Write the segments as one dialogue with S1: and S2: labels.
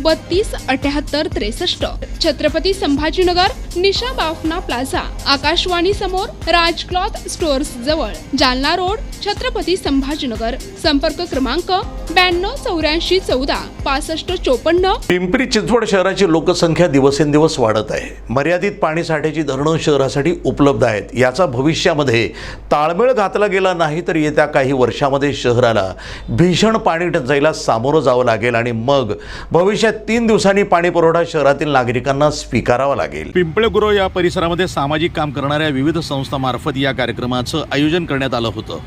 S1: बत्तीस अठ्याहत्तर त्रेसष्ट. छत्रपती संभाजीनगर निशा बाफना प्लाझा. आकाशवाणी समोर राज क्लॉथ स्टोअर्स जवळ. जालना रोड छत्रपती संभाजीनगर. संपर्क क्रमांक ब्याण्णव चौऱ्याऐंशी चौदा पासष्ट चोपन्न.
S2: पिंपरी चिंचवड शहराची लोकसंख्या दिवसेंदिवस वाढत आहे. मर्यादित पाणी साठ्याची धरणं शहरासाठी उपलब्ध आहेत. याचा भविष्यामध्ये ताळमेळ घातला गेला नाही तर येत्या काही वर्षामध्ये शहराला भीषण पाणी टंचाईला सामोरं जावं लागेल आणि मग भविष्य भविष्यात तीन दिवसांनी पाणी पुरवठा शहरातील नागरिकांना स्वीकारावा लागेल.
S3: पिंपळगुरो या परिसरामध्ये सामाजिक काम करणाऱ्या विविध संस्थामार्फत या कार्यक्रमाचं आयोजन करण्यात आलं होतं.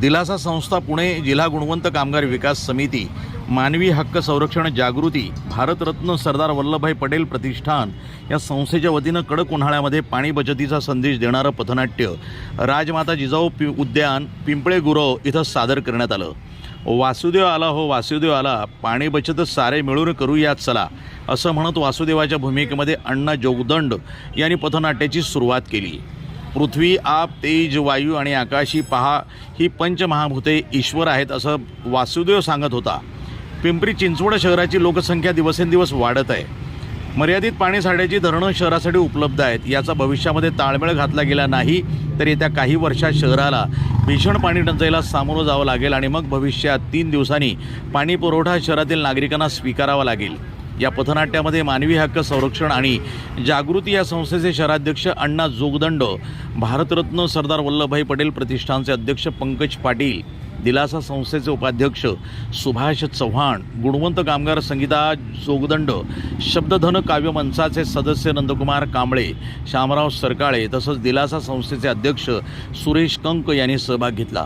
S3: दिलासा संस्था पुणे जिल्हा गुणवंत कामगार विकास समिती मानवी हक्क संरक्षण जागृती भारतरत्न सरदार वल्लभभाई पटेल प्रतिष्ठान या संस्थेच्या वतीनं कडक उन्हाळ्यामध्ये पाणी बचतीचा संदेश देणारं पथनाट्य राजमाता जिजाऊ पि उद्यान पिंपळे गुरव इथं सादर करण्यात आलं. वासुदेव आला हो वासुदेव आला. पाणी बचत सारे मिळून करूयात चला असं म्हणत वासुदेवाच्या भूमिकेमध्ये अण्णा जोगदंड यांनी पथनाट्याची सुरुवात केली. पृथ्वी आप तेज वायू आणि आकाशी पहा ही पंचमहाभूते ईश्वर आहेत असं वासुदेव सांगत होता. पिंपरी चिंचवड शहराची लोकसंख्या दिवसेंदिवस वाढत आहे. मर्यादित पाणीसाठ्याची धरणं शहरासाठी उपलब्ध आहेत. याचा भविष्यामध्ये ताळमेळ घातला गेला नाही तर येत्या काही वर्षात शहराला भीषण पाणी टंचाईला सामोरं जावं लागेल आणि मग भविष्यात तीन दिवसांनी पाणी पुरवठा शहरातील नागरिकांना स्वीकारावा लागेल. या पथनाट्यामध्ये मानवी हक्क संरक्षण आणि जागृती या संस्थेचे शहराध्यक्ष अण्णा जोगदंड भारतरत्न सरदार वल्लभभाई पटेल प्रतिष्ठानचे अध्यक्ष पंकज पाटील दिलासा संस्थेचे उपाध्यक्ष सुभाष चव्हाण गुणवंत कामगार संगीता जोगदंड शब्दधन काव्य मंचाचे सदस्य नंदकुमार कांबळे शामराव सरकाळे तसंच दिलासा संस्थेचे अध्यक्ष सुरेश कंक यांनी सहभाग घेतला.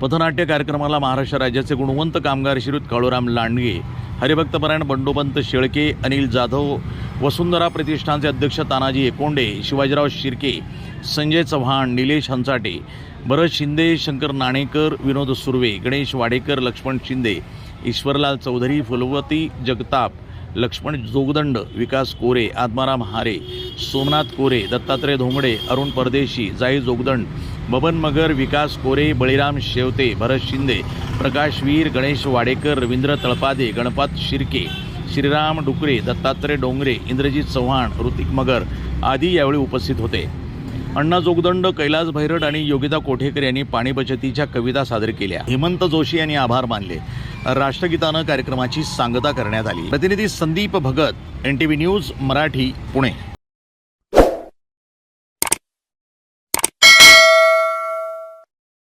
S3: पथनाट्य कार्यक्रमाला महाराष्ट्र राज्याचे गुणवंत कामगार श्रीयुत काळूराम लांडगे हरिभक्तपरायण बंडोपंत शेळके अनिल जाधव वसुंधरा प्रतिष्ठानचे अध्यक्ष तानाजी एकोंडे शिवाजीराव शिर्के संजय चव्हाण निलेश हंचाटे भरत शिंदे शंकर नाणेकर विनोद सुर्वे गणेश वाडेकर लक्ष्मण शिंदे ईश्वरलाल चौधरी फुलवती जगताप लक्ष्मण जोगदंड विकास कोरे आत्माराम हारे सोमनाथ कोरे दत्तात्रय धोंगडे अरुण परदेशी जाई जोगदंड बबन मगर विकास कोरे बळीराम शेवते भरत शिंदे प्रकाश वीर गणेश वाडेकर रवींद्र तळपादे गणपत शिर्के श्रीराम डुकरे दत्तात्रय डोंगरे इंद्रजित चव्हाण ऋतिक मगर आदी यावेळी उपस्थित होते. अण्णा जोगदंड कैलास भैरट आणि योगिता कोठेकर यांनी पाणी बचतीच्या कविता सादर केल्या. हेमंत जोशी यांनी आभार मानले. राष्ट्रगीतानं कार्यक्रमाची सांगता करण्यात आली. प्रतिनिधी Sandeep Bhagat N T V news Marathi Pune.